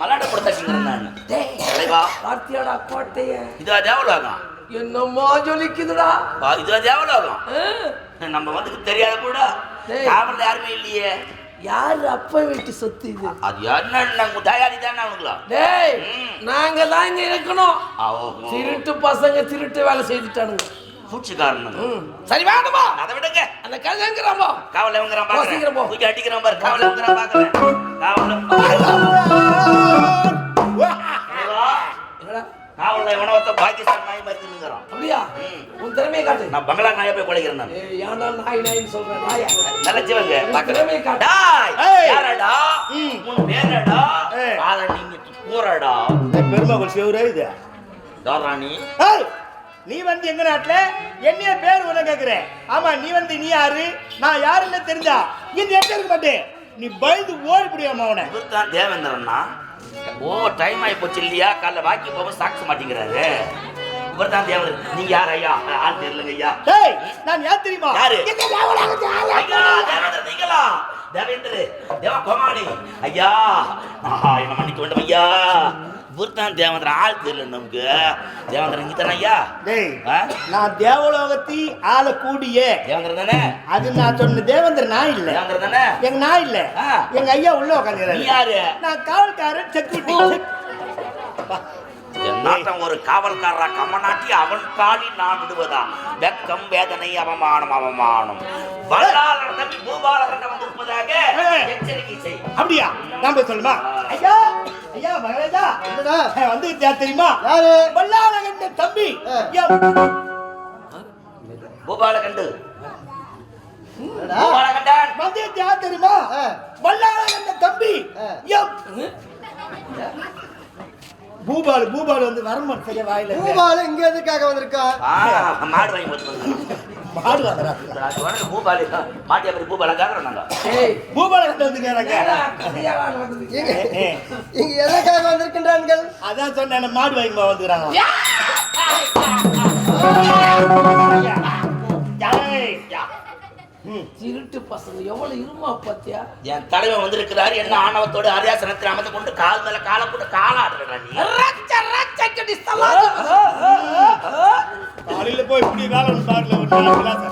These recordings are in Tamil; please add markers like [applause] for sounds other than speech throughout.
மலாட கொடுத்தாச்சுங்கிறேன் நான். தலைவா பார்த்தியாடா கோட்டைய. இதா தேவலோகம். என்னம்மா ஜொலிக்குதுடா? இதா தேவலோகம்? நம்ம வந்து தெரியாத கூட. காவல் யாருமே இல்லையே. யாரு அப்ப வீட்டு சொத்து இது? அது நாங்க தயாரி தானே அவனுங்களா டேய். நாங்க தான் இங்க இருக்கணும். திருட்டு பசங்க திருட்டு வேலை செய்துட்டானுங்க. பூச்சிக்காரனுங்க. ம். சரி வேணுமா அதை விடுங்க. அந்த கழுதைங்கிறாம்போ காவல் எவங்கிறான் போ, சீக்கிரம் போ. தூக்கி அடிக்கிறான் பாரு. காவல் எவங்கிறான் பாக்குறேன். காவல் என்னடா? காவல்ல எவனோ ஒருத்தன் பாகிஸ்தான் நாய் மாதிரி தின்னுங்கிறான் அப்படியா. உன் திறமையை காட்டு. நான் பங்களா நாயை போய் குலைக்கிறேன் நான். ஏன்டா நாய் நாயின்னு சொல்றேன் நாயா? நினைச்சவங்க திறமையை காட்டு. டாய் ஏய். யாரடா. உன் பேரடா. ஆள நீங்க போறடா. பெருமகள் சிவரே இது. தாராணி ஏய், நீ வந்து எங்க நாட்டுல? என்னைய பேர் உன கேக்குற ஆமா நீ வந்து நீ யாரு? நான் யாருன்னு தெரிஞ்சா? இந்த எட்ட இருக்க மாட்டேன். நீ பயந்து ஓடி முடியாம அவனை இவர் தான் தேவேந்திரன்னா? ஓ டைம் ஆகி போச்சு இல்லையா? காலைல வாக்கி போகும்போது சாக்ஸ் மாட்டேங்கிறாரு இவர் தான் தேவேந்திரன் நீங்க யார் ஐயா? ஆள் தெரியலங்க ஐயா. டேய் நான் யார் தெரியுமா? யாரு? தேவேந்திரன் நீங்களா தேவேந்திர தேவ கோமாளி. ஐயா என்ன மன்னிக்க வேண்டும் ஐயா. இவர் தான் தேவேந்திரன். ஆள் தெரியல நமக்கு. தேவேந்திரன் இங்க ஐயா? டேய்? நான் தேவலோகத்தி ஆள கூடிய தேவேந்திரன் தானே? அது நான் சொன்ன தேவேந்திர நான் இல்ல. தேவேந்திரன் தானே? எங்க நான் இல்ல. எங்க ஐயா உள்ள நீ உட்காந்துறாரு யாரு? நான் காவல்காரன் செக்யூரிட்டி நாட்டம் ஒரு காவல்காரரா? கம்மநாட்டி அவன் காலி நான் விடுவதா? வெக்கம் வேதனை அவமானம் அவமானம். வல்லாளர் தம்பி பூபாலகண்ட வந்திருப்பதாக. எச்சரிக்கை செய். அப்படியா? நான் போய் சொல்லுமா ஐயா! ஐயா மகாராஜா வந்து யார் தெரியுமா? யாரு? வல்லாரகண்ட தம்பி. பூபாலகண்டு என்னடா? பூபாலகண்டன் வந்து யார் தெரியுமா? ஆ. வல்லாரகண்ட தம்பி. பூபால் பூபால் வந்து வரமாட் சரியா வாயில. பூபாலு இங்க எதுக்காக வந்திருக்கா? ஆ, மாடு வாங்கி மாடு வாங்குறா. பூபாலி மாட்டியா பேர் பூபாலக்காரன் நாங்க ஏய் பூபால கண்டு வந்துக்கிறாங்க என்னடா கதையா நடக்குது? இங்க இங்க எதற்காக வந்திருக்கின்றார்கள்? அதான் சொன்னேன் மாடு வாங்கி வந்துக்கிறாங்க திருட்டு பசங்க எவ்வளவு இருமா பாத்தியா? என் தலைவன் வந்திருக்கிறார் என்ன ஆணவத்தோடு அரியாசனத்தில் அமர்ந்து கொண்டு கால் மேல காலை போட்டு காலாடுறா நீ. காலையில போய் இப்படி வேலை ஒன்று பாருல ஒரு கிளாஸ்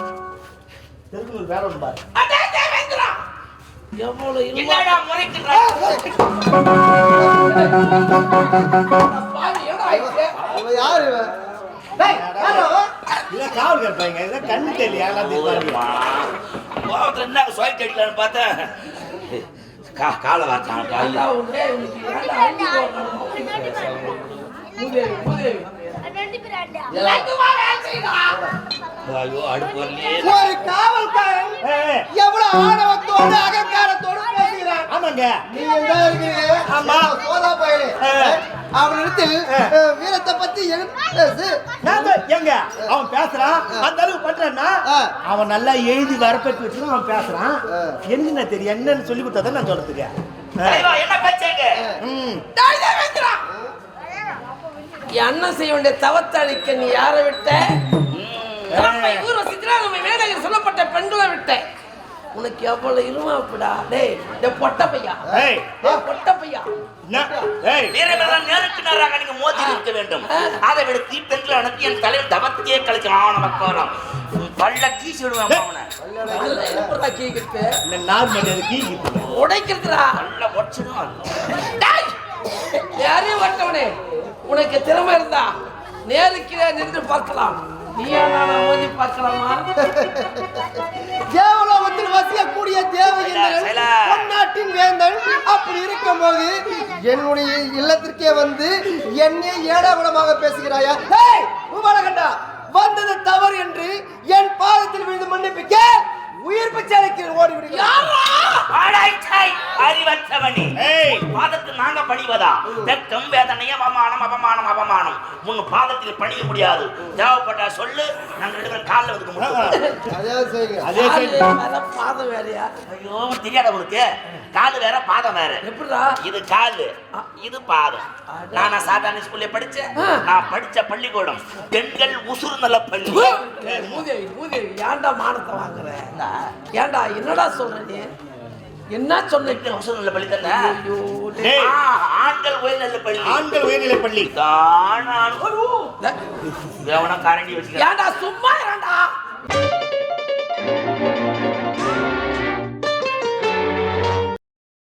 தெரிஞ்சு ஒரு வேலை ஒன்று பாரு. என்னடா ஆயிடுச்சு? இவன்? யாரு? இதான் காவல் கேட்பாங்க இதான் கண்ணு தெரியல. கோவத்துல என்ன அடிக்கலான்னு பார்த்தேன். கா காலை வாச்சான் நல்லா ஐயோ அடுப்பு வரலையே ஒரு காவல்காரன் ஏய், எவ்வளவு ஆணவத்தோடு அகங்காரத்தோடு பேசுகிறான் ஆமாங்க. நீ எங்க இருக்கிறீங்க. ஆமா. சோதா பயலே. ஆ. அவனிடத்தில் வீரத்தை பத்தி பேசு எங்க அவன் பேசுறான். அந்த அளவுக்கு பண்றான்னா. அவன் நல்லா எழுதி வரப்பட்டு வச்சு அவன் பேசுறான். என்ன தெரியும்? என்னன்னு சொல்லி கொடுத்தா நான் சொல்றதுக்கு. என்ன பேச்சேங்க? ம். டேய் தேவேந்திரா. என் அண்ணன் செய்ய வேண்டிய தவத்தை அழிக்க நீ யாரை விட்ட நம்மை ஊர்வசித்திரா நம்ம மேடகர் சொல்லப்பட்ட பெண்களை விட்ட உனக்கு எவ்வளவு இருமாப்புடா டேய் டேய் பொட்ட பையா. ஏய், டேய் பொட்ட பையா. நேருக்கு நேராக நீங்க மோதி இருக்க வேண்டும். அதை விட தீப்பெண்கள் அனுப்பி என் தலைவன் தவத்தையே கழிச்சு ஆணவக்காரம் பள்ள கீசி விடுவான் அவனை நல்லா எப்படா கேக்குறது இந்த நார் மரியாதை கீழ்கிட்டு உடைக்கிறதுடா. நல்ல ஒடிச்சிடும் டேய் யாரையும் வட்டவனே உனக்கு திறமை இருந்தா நேருக்கு நின்று பார்க்கலாம். மோதி பார்க்கலாமா தேவலோகத்தில் வசிக்கக்கூடிய தேவகிந்தன். பொன்னாட்டின் வேந்தன் அப்படி இருக்கும்போது என்னுடைய இல்லத்திற்கே வந்து என்னை ஏடாகுடமாக பேசுகிறாயா? ஏய் உபலகண்டா வந்தது தவறு என்று என் பாதத்தில் விழுந்து மன்னிப்பிக்க உயிர் பிச்சைக்கு ஓடி அறிவற்றவன். பாதத்தில் நாங்க பணிவதா? வெட்கம் வேதனைய அவமானம் அவமானம் அவமானம். உன் பாதத்தில் பணிய முடியாது. தேவைப்பட்டா சொல்லு நாங்க ரெண்டு பேரும் காலில் வந்து [laughs] பாதம் வேறையா? ஐயோ தெரியாத உனக்கு? காலு வேற பாதம் வேற. எப்படிடா? இது காலு இது பாதம். நானா சாதாரண ஸ்கூல்ல படிச்சேன். நான் படிச்ச பள்ளிக்கூடம் பெண்கள் உசுறு நல்ல பள்ளி. மூதேவி மூதேவி ஏன்டா மானத்தை வாங்குற? ஏன்டா என்னடா சொல்ற நீ? என்ன சொன்ன உசுறு நல்ல பள்ளி தானே? ஆண்கள் உயர் நல்ல பள்ளி. ஆண்கள் உயர்நிலை பள்ளி. தான் ஆண். டேய், எவனா கரண்டி வச்சுக்க ஏன்டா சும்மா ஏன்டா